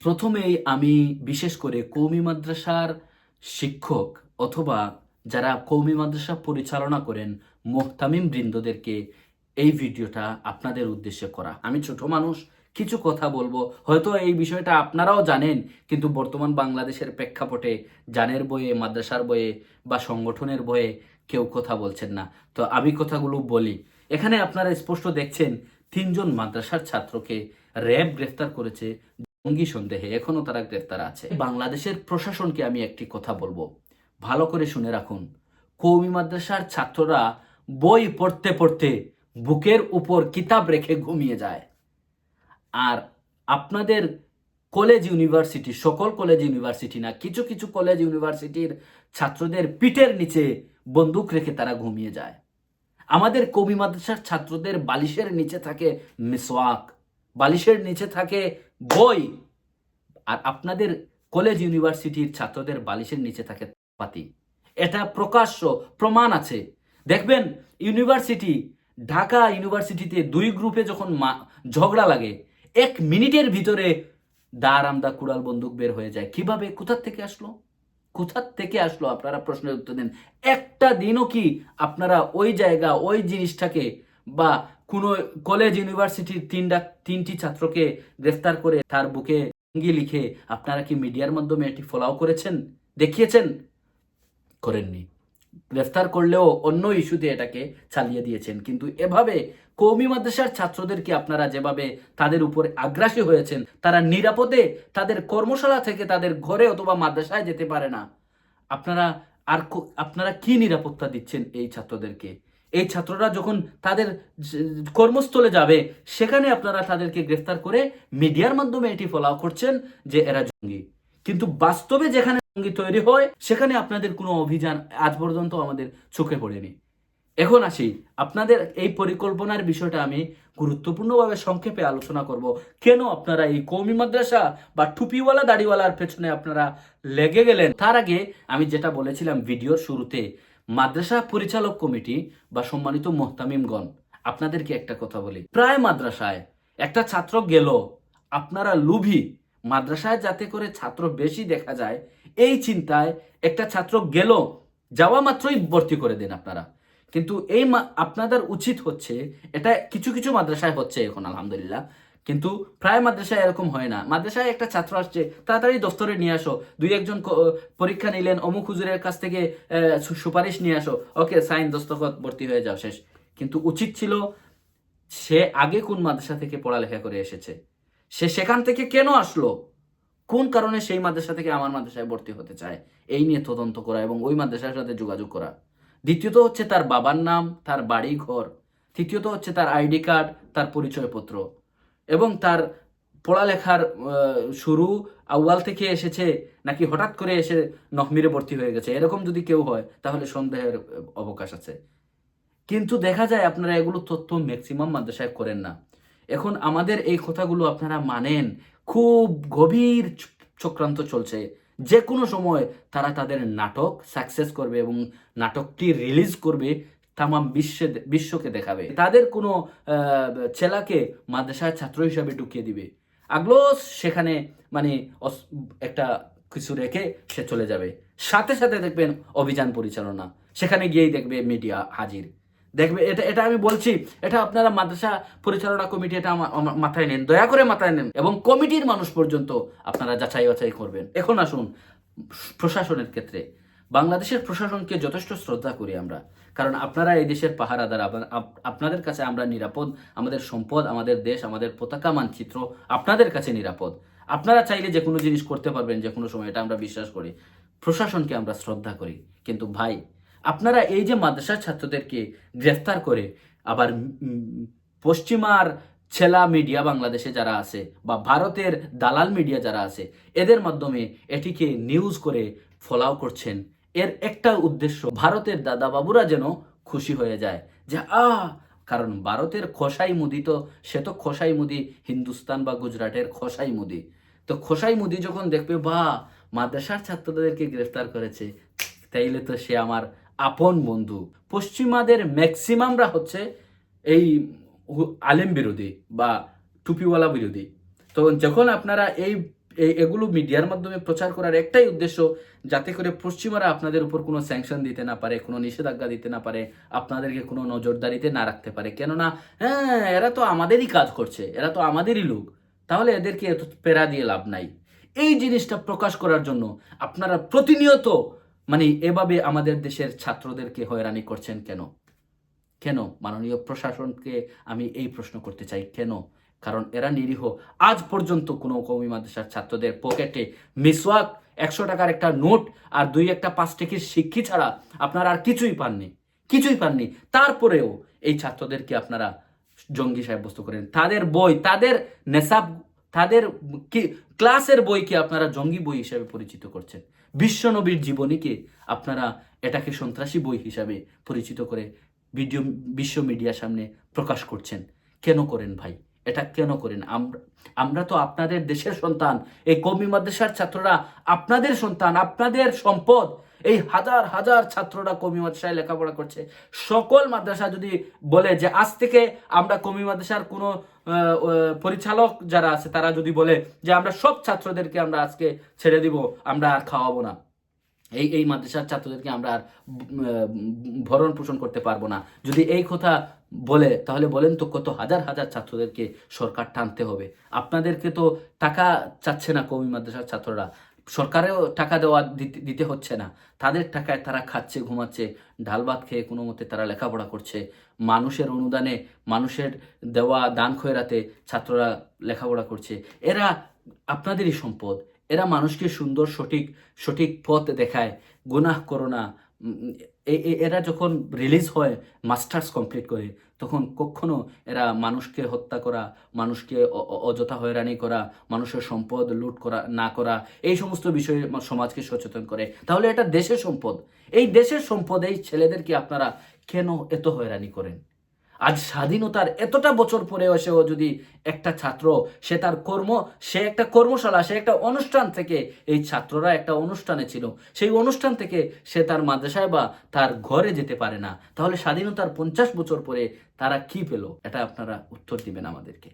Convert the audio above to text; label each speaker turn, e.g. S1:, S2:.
S1: প্রথমেই আমি বিশেষ করে কৌমি মাদ্রাসার শিক্ষক অথবা যারা কৌমি মাদ্রাসা পরিচালনা করেন মোহতামিম বৃন্দদেরকে এই ভিডিওটা আপনাদের উদ্দেশ্যে করা। আমি ছোট মানুষ, কিছু কথা বলব। হয়তো এই বিষয়টা আপনারাও জানেন, কিন্তু বর্তমান বাংলাদেশের প্রেক্ষাপটে জানের বইয়ে, মাদ্রাসার বইয়ে বা সংগঠনের বইয়ে কেউ কথা বলছেন না। তো আমি কথাগুলো বলি। এখানে আপনারা স্পষ্ট দেখছেন, তিনজন মাদ্রাসার ছাত্রকে র্যাব গ্রেফতার করেছে। জঙ্গি সন্দেহে এখনও তারা গ্রেফতার আছে। বাংলাদেশের প্রশাসনকে আমি একটি কথা বলব। ভালো করে শুনে রাখুন কৌমি মাদ্রাসার ছাত্ররা বই পড়তে পড়তে বুকের উপর কিতাব রেখে ঘুমিয়ে যায়। আর আপনাদের কলেজ ইউনিভার্সিটি সকল কলেজ ইউনিভার্সিটি না কিছু কিছু কলেজ ইউনিভার্সিটির ছাত্রদের পিঠের নিচে বন্দুক রেখে তারা ঘুমিয়ে যায়। আমাদের কবি মাদ্রাসার ছাত্রদের বালিশের নিচে থাকে মিসওয়াক। বালিশের নিচে থাকে বই। আর আপনাদের কলেজ ইউনিভার্সিটির ছাত্রদের বালিশের নিচে থাকে পাতি। এটা প্রকাশ্য, প্রমাণ আছে। দেখবেন ইউনিভার্সিটি ঢাকা ইউনিভার্সিটিতে দুই গ্রুপে যখন ঝগড়া লাগে, এক মিনিটের ভিতরে দা রামদা কুড়াল বন্দুক বের হয়ে যায়। কীভাবে? কোথার থেকে আসলো? কোথার থেকে আসলো? আপনারা প্রশ্নের উত্তর দেন। একটা দিনও কি আপনারা ওই জায়গা, ওই জিনিসটাকে বা কোনো কলেজ ইউনিভার্সিটির তিনটা, তিনটি ছাত্রকে গ্রেফতার করে তার বুকে অঙ্গি লিখে আপনারা কি মিডিয়ার মাধ্যমে এটি ফলাও করেছেন? দেখিয়েছেন? করেননি। গ্রেফতার করলেও অন্য ইস্যুতে এটাকে চালিয়ে দিয়েছেন। কিন্তু এভাবে কৌমি মাদ্রাসার ছাত্রদেরকে আপনারা যেভাবে তাদের উপর আগ্রাসী হয়েছেন, তারা নিরাপদে তাদের কর্মশালা থেকে তাদের ঘরে অথবা মাদ্রাসায় যেতে পারে না, আপনারা আর আপনারা কি নিরাপত্তা দিচ্ছেন এই ছাত্রদেরকে? এই ছাত্ররা যখন তাদের কর্মস্থলে যাবে, সেখানে আপনারা তাদেরকে গ্রেফতার করে মিডিয়ার মাধ্যমে এটি ফলাও করছেন যে এরা জঙ্গি। কিন্তু বাস্তবে যেখানে জঙ্গি তৈরি হয়, সেখানে আপনাদের কোনো অভিযান আজ পর্যন্ত আমাদের চোখে পড়েনি। এখন আসি, আপনাদের এই পরিকল্পনার বিষয়টা আমি গুরুত্বপূর্ণভাবে সংক্ষেপে আলোচনা করব। কেন আপনারা এই কৌমি মাদ্রাসা বা টুপিওয়ালা দাড়িওয়ালার পেছনে আপনারা লেগে গেলেন? তার আগে আমি যেটা বলেছিলাম ভিডিওর শুরুতে মাদ্রাসা পরিচালক কমিটি বা সম্মানিত মোহতামিমগণ, আপনাদেরকে একটা কথা বলি। প্রায় মাদ্রাসায় একটা ছাত্র গেল, আপনারা লুভি। মাদ্রাসায় যাতে করে ছাত্র বেশি দেখা যায়, এই চিন্তায় একটা ছাত্র গেল, যাওয়া মাত্রই ভর্তি করে দেন আপনারা। কিন্তু এই আপনাদের উচিত হচ্ছে, এটা কিছু কিছু মাদ্রাসায় হচ্ছে এখন, আলহামদুলিল্লাহ। কিন্তু প্রায় মাদ্রাসায় এরকম হয় না। মাদ্রাসায় একটা ছাত্র আসছে, তাড়াতাড়ি দফতরে নিয়ে আসো। দুই একজন পরীক্ষা নিলেন, অমুক হুজুরের কাছ থেকে সুপারিশ নিয়ে আসো। ওকে, সাইন, দস্তখত, ভর্তি হয়ে যাও, শেষ। কিন্তু উচিত ছিল, সে আগে কোন মাদ্রাসা থেকে পড়ালেখা করে এসেছে? সে সেখান থেকে কেন আসলো? কোন কারণে সেই মাদ্রাসা থেকে আমার মাদ্রাসায় ভর্তি হতে চায়? এই নিয়ে তদন্ত করা এবং ওই মাদ্রাসার সাথে যোগাযোগ করা। দ্বিতীয়ত হচ্ছে তার বাবার নাম, তার বাড়ি ঘর তৃতীয়ত হচ্ছে তার আইডি কার্ড, তার পরিচয়পত্র। এবং তার পড়ালেখার শুরু আউয়াল থেকে এসেছে, নাকি হঠাৎ করে এসে নহমিরে ভর্তি হয়ে গেছে। এরকম যদি কেউ হয়, তাহলে সন্দেহের অবকাশ আছে। কিন্তু দেখা যায় আপনারা এগুলো তথ্য ম্যাক্সিমাম মাদ্রাসায় করেন না। এখন আমাদের এই কথাগুলো আপনারা মানেন। খুব গভীর চক্রান্ত চলছে। যে কোনো সময় তারা তাদের নাটক সাকসেস করবে এবং নাটকটি রিলিজ করবে তামাম বিশ্বে বিশ্বকে দেখাবে। তাদের কোনো ছেলাকে মাদ্রাসার ছাত্র হিসাবে ঢুকিয়ে দিবে। আগলো সেখানে মানে একটা কিছু রেখে সে চলে যাবে। সাথে সাথে দেখবেন অভিযান পরিচালনা। সেখানে গিয়েই দেখবে মিডিয়া হাজির। দেখবে এটা এটা আমি বলছি, এটা আপনারা মাদ্রাসা পরিচালনা কমিটি এটা মাথায় নেন। দয়া করে মাথায় নেন এবং কমিটির মানুষ পর্যন্ত আপনারা যাচাই বাছাই করবেন। এখন আসুন, প্রশাসনের ক্ষেত্রে। বাংলাদেশের প্রশাসনকে যথেষ্ট শ্রদ্ধা করি আমরা। কারণ আপনারা এই দেশের পাহারাদার আপ- আপ- আপনাদের কাছে আমরা নিরাপদ, আমাদের সম্পদ, আমাদের দেশ, আমাদের পতাকা মানচিত্র আপনাদের কাছে নিরাপদ। আপনারা চাইলে যে কোনো জিনিস করতে পারবেন, যে কোনো সময়, এটা আমরা বিশ্বাস করি। প্রশাসনকে আমরা শ্রদ্ধা করি। কিন্তু ভাই, আপনারা এই যে মাদ্রাসার ছাত্রদেরকে গ্রেফতার করে আবার পশ্চিমার ছেলা মিডিয়া বাংলাদেশে যারা আছে বা ভারতের দালাল মিডিয়া যারা আছে, এদের মাধ্যমে এটিকে নিউজ করে ফলাও করছেন এর একটা উদ্দেশ্য, ভারতের দাদা বাবুরা যেন খুশি হয়ে যায়। যে আ কারণ ভারতের খোসাই মুদি তো, সে তো খোসাই মুদি, হিন্দুস্তান বা গুজরাটের খোসাই মুদি। তো খোসাই মুদি যখন দেখবে, বা, মাদ্রাসার ছাত্রদেরকে গ্রেফতার করেছে, তাইলে তো সে আমার আপন বন্ধু। পশ্চিমাদের ম্যাক্সিমামরা হচ্ছে এই আলেম বিরোধী বা টুপিওয়ালা বিরোধী। তো যখন আপনারা এই এগুলো মিডিয়ার মাধ্যমে প্রচার করার একটাই উদ্দেশ্য যাতে করে পশ্চিমারা আপনাদের উপর কোনো স্যাংশন দিতে না পারে, কোনো নিষেধাজ্ঞা দিতে না পারে, আপনাদেরকে কোনো নজরদারিতে না রাখতে পারে। কেননা হ্যাঁ এরা তো আমাদেরই কাজ করছে, এরা তো আমাদেরই লোক। তাহলে এদেরকে এত পেরা দিয়ে লাভ নাই। এই জিনিসটা প্রকাশ করার জন্য আপনারা প্রতিনিয়ত মানে এভাবে আমাদের দেশের ছাত্রদেরকে হয়রানি করছেন কেন? কেন মাননীয় প্রশাসনকে আমি এই প্রশ্ন করতে চাই, কেন? কারণ এরা নিরীহ। আজ পর্যন্ত কোনো কৌমি মাদ্রাসার ছাত্রদের পকেটে মিসওয়াক একশো টাকার একটা নোট আর দুই একটা পাঁচ টিকির শিক্ষি ছাড়া আপনারা আর কিছুই পাননি কিছুই পাননি। তারপরেও এই ছাত্রদেরকে আপনারা জঙ্গি সাব্যস্ত করেন। তাদের বই, তাদের নেশাব, তাদের কি, ক্লাসের বইকে আপনারা জঙ্গি বই হিসাবে পরিচিত করছেন। বিশ্বনবীর জীবনীকে আপনারা এটাকে সন্ত্রাসী বই হিসাবে পরিচিত করে ভিডিও, বিশ্ব মিডিয়ার সামনে প্রকাশ করছেন। কেন করেন ভাই? এটা কেন করেন আমরা আমরা তো আপনাদের দেশের সন্তান। এই কমি মাদ্রাসার ছাত্ররা আপনাদের সন্তান, আপনাদের সম্পদ। এই হাজার হাজার ছাত্ররা কমি মাদ্রাসায় লেখাপড়া করছে। সকল মাদ্রাসা যদি বলে যে, আজ থেকে আমরা কমি মাদ্রাসার কোনো পরিচালক যারা আছে, তারা যদি বলে যে, আমরা সব ছাত্রদেরকে আমরা আজকে ছেড়ে দিব, আমরা আর খাওয়াবো না। এই এই মাদ্রাসার ছাত্রদেরকে আমরা আর ভরণ পোষণ করতে পারব না। যদি এই কথা বলে, তাহলে বলেন তো কত হাজার হাজার ছাত্রদেরকে সরকার টানতে হবে। আপনাদেরকে তো টাকা চাচ্ছে না কমি মাদ্রাসার ছাত্ররা। সরকারেও টাকা দেওয়া দিতে হচ্ছে না। তাদের টাকায় তারা খাচ্ছে, ঘুমাচ্ছে ডাল ভাত খেয়ে কোনো মতে তারা লেখাপড়া করছে। মানুষের অনুদানে, মানুষের দেওয়া দান খয়রাতে ছাত্ররা লেখাপড়া করছে। এরা আপনাদেরই সম্পদ। এরা মানুষকে সুন্দর, সঠিক সঠিক পথ দেখায়। গুনাহ করো না এরা যখন রিলিজ হয় মাস্টার্স কমপ্লিট করে, তখন কখনো এরা মানুষকে হত্যা করা, মানুষকে অযথা হয়রানি করা, মানুষের সম্পদ লুট করা, না করা, এই সমস্ত বিষয়ে সমাজকে সচেতন করে। তাহলে এটা দেশের সম্পদ। এই দেশের সম্পদ, এই ছেলেদেরকে আপনারা কেন এত হয়রানি করেন? আজ স্বাধীনতার এতটা বছর পরে এসেও যদি একটা ছাত্র, সে তার কর্ম, সে একটা কর্মশালা, সে একটা অনুষ্ঠান থেকে এই ছাত্ররা একটা অনুষ্ঠানে ছিল। সেই অনুষ্ঠান থেকে সে তার মাদ্রাসায় বা তার ঘরে যেতে পারে না। তাহলে স্বাধীনতার পঞ্চাশ বছর পরে তারা কি পেল? এটা আপনারা উত্তর দিবেন আমাদেরকে।